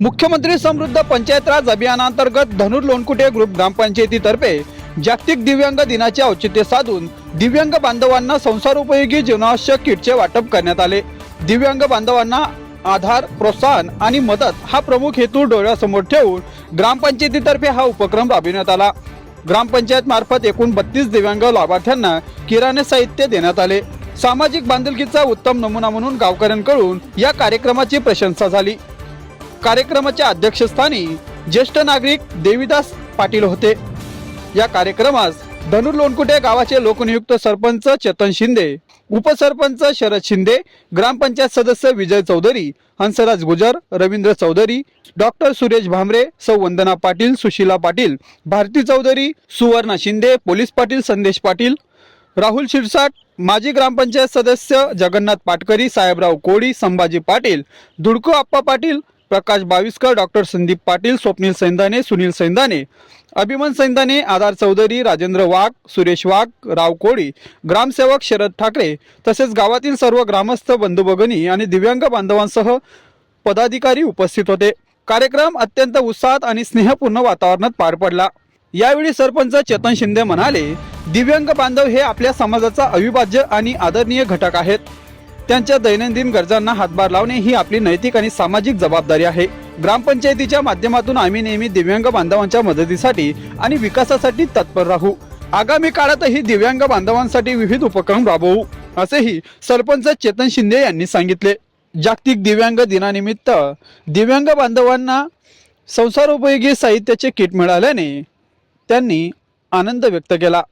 मुख्यमंत्री समृद्ध पंचायत राज अभियानांतर्गत धनुर लोणकुटे ग्रुप ग्रामपंचायतीतर्फे जागतिक दिव्यांग दिनाचे औचित्य साधून दिव्यांग बांधवांना संसारोपयोगी जीवनावश्यक किटचे वाटप करण्यात आले. दिव्यांग बांधवांना आधार प्रोत्साहन आणि मदत हा प्रमुख हेतू डोळ्यासमोर ठेवून ग्रामपंचायतीतर्फे हा उपक्रम राबविण्यात आला. ग्रामपंचायत मार्फत एकूण बत्तीस दिव्यांग लाभार्थ्यांना किराणे साहित्य देण्यात आले. सामाजिक बांधिलकीचा उत्तम नमुना म्हणून गावकऱ्यांकडून या कार्यक्रमाची प्रशंसा झाली. कार्यक्रमाच्या अध्यक्षस्थानी ज्येष्ठ नागरिक देवीदास पाटील होते. या कार्यक्रमास धनुर लोणकुटे गावाचे लोकनियुक्त सरपंच चेतन शिंदे उपसरपंच शरद शिंदे ग्रामपंचायत सदस्य विजय चौधरी हंसराज गुजर रवींद्र चौधरी डॉक्टर सुरेश भामरे सौ वंदना पाटील सुशीला पाटील भारती चौधरी सुवर्णा शिंदे पोलीस पाटील संदेश पाटील राहुल शिरसाट माजी ग्रामपंचायत सदस्य जगन्नाथ पाटकरी साहेबराव कोळी संभाजी पाटील धुडको आप्पा पाटील प्रकाश बाविस्कर डॉक्टर संदीप पाटील स्वप्नील सैंदाने सुनील सैंदाने अभिमन सैंदाने आधार चौधरी राजेंद्र वाघ सुरेश वाघ राव कोळी ग्रामसेवक शरद ठाकरे तसेच गावातील सर्व ग्रामस्थ बंधू भगिनी आणि दिव्यांग बांधवांसह पदाधिकारी उपस्थित होते. कार्यक्रम अत्यंत उत्साहात आणि स्नेहपूर्ण वातावरणात पार पडला. यावेळी सरपंच चेतन शिंदे म्हणाले दिव्यांग बांधव हे आपल्या समाजाचा अविभाज्य आणि आदरणीय घटक आहेत. त्यांच्या दैनंदिन गरजांना हातभार लावणे ही आपली नैतिक आणि सामाजिक जबाबदारी आहे. ग्रामपंचायतीच्या माध्यमातून आम्ही नेहमी दिव्यांग बांधवांच्या मदतीसाठी आणि विकासासाठी तत्पर राहू. आगामी काळातही दिव्यांग बांधवांसाठी विविध उपक्रम राबवू असेही सरपंच चेतन शिंदे यांनी सांगितले. जागतिक दिव्यांग दिनानिमित्त दिव्यांग बांधवांना संसारोपयोगी साहित्याचे किट मिळाल्याने त्यांनी आनंद व्यक्त केला.